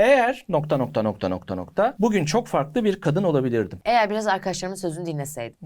Eğer nokta nokta nokta nokta nokta bugün çok farklı bir kadın olabilirdim. Eğer biraz arkadaşlarımın sözünü dinleseydim.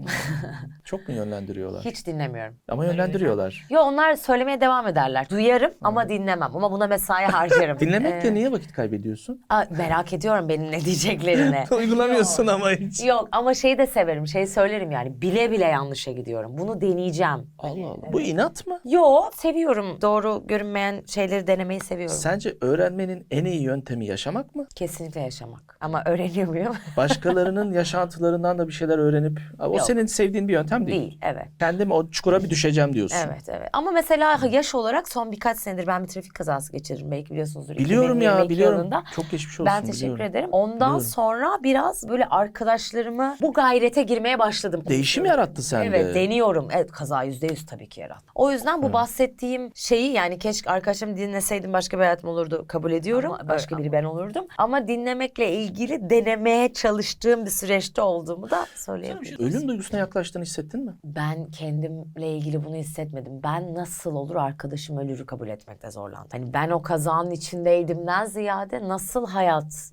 Çok mu yönlendiriyorlar? Hiç dinlemiyorum. Ama yönlendiriyorlar. Yo onlar söylemeye devam ederler. Duyarım ama dinlemem. Ama buna mesai harcarım. Dinlemekle Ee, niye vakit kaybediyorsun? aa, merak ediyorum benim ne diyeceklerini. Uygulamıyorsun ama hiç. Yok ama şeyi de severim. Şey söylerim yani. Bile bile yanlışa gidiyorum. Bunu deneyeceğim. Allah Allah. Bu inat mı? Yo seviyorum. Doğru görünmeyen şeyleri denemeyi seviyorum. Sence öğrenmenin en iyi yöntemi yaşamak mı? Kesinlikle yaşamak. Ama öğreniyor muyum? Başkalarının yaşantılarından da bir şeyler öğrenip o Yok. senin sevdiğin bir yöntem değil. Değil. Evet. Kendim o çukura bir düşeceğim diyorsun. Evet evet. Ama mesela yaş olarak son birkaç senedir ben bir trafik kazası geçirdim. Belki biliyorsunuzdur. Biliyorum ya 2022 biliyorum. yılında. Çok geçmiş olsun. Ben teşekkür biliyorum. ederim. Ondan Biliyorum. sonra biraz böyle arkadaşlarımı bu gayrete girmeye başladım. Değişim yarattı sende. Evet deniyorum. Evet kaza yüzde yüz tabii ki yarattı. O yüzden bu bahsettiğim şeyi yani keşke arkadaşlarımı dinleseydim başka bir hayatım olurdu kabul ediyorum. başka biri ben olurdum. Ama dinlemekle ilgili denemeye çalıştığım bir süreçte olduğumu da söyleyebilirim. Ölüm duygusuna yaklaştığını hissettin mi? Ben kendimle ilgili bunu hissetmedim. Ben nasıl olur arkadaşım ölürü kabul etmekte zorlandım. Hani ben o kazanın içindeydimden ziyade nasıl hayat...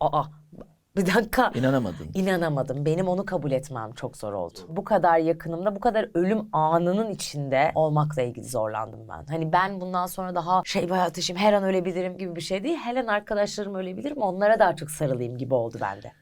Aa, bir dakika. İnanamadın. İnanamadım. Benim onu kabul etmem çok zor oldu. Bu kadar yakınımda, bu kadar ölüm anının içinde olmakla ilgili zorlandım ben. Hani ben bundan sonra daha şey hayat yaşayayım, her an ölebilirim gibi bir şey değil. Her an arkadaşlarım ölebilirim, onlara daha çok sarılayım gibi oldu bende.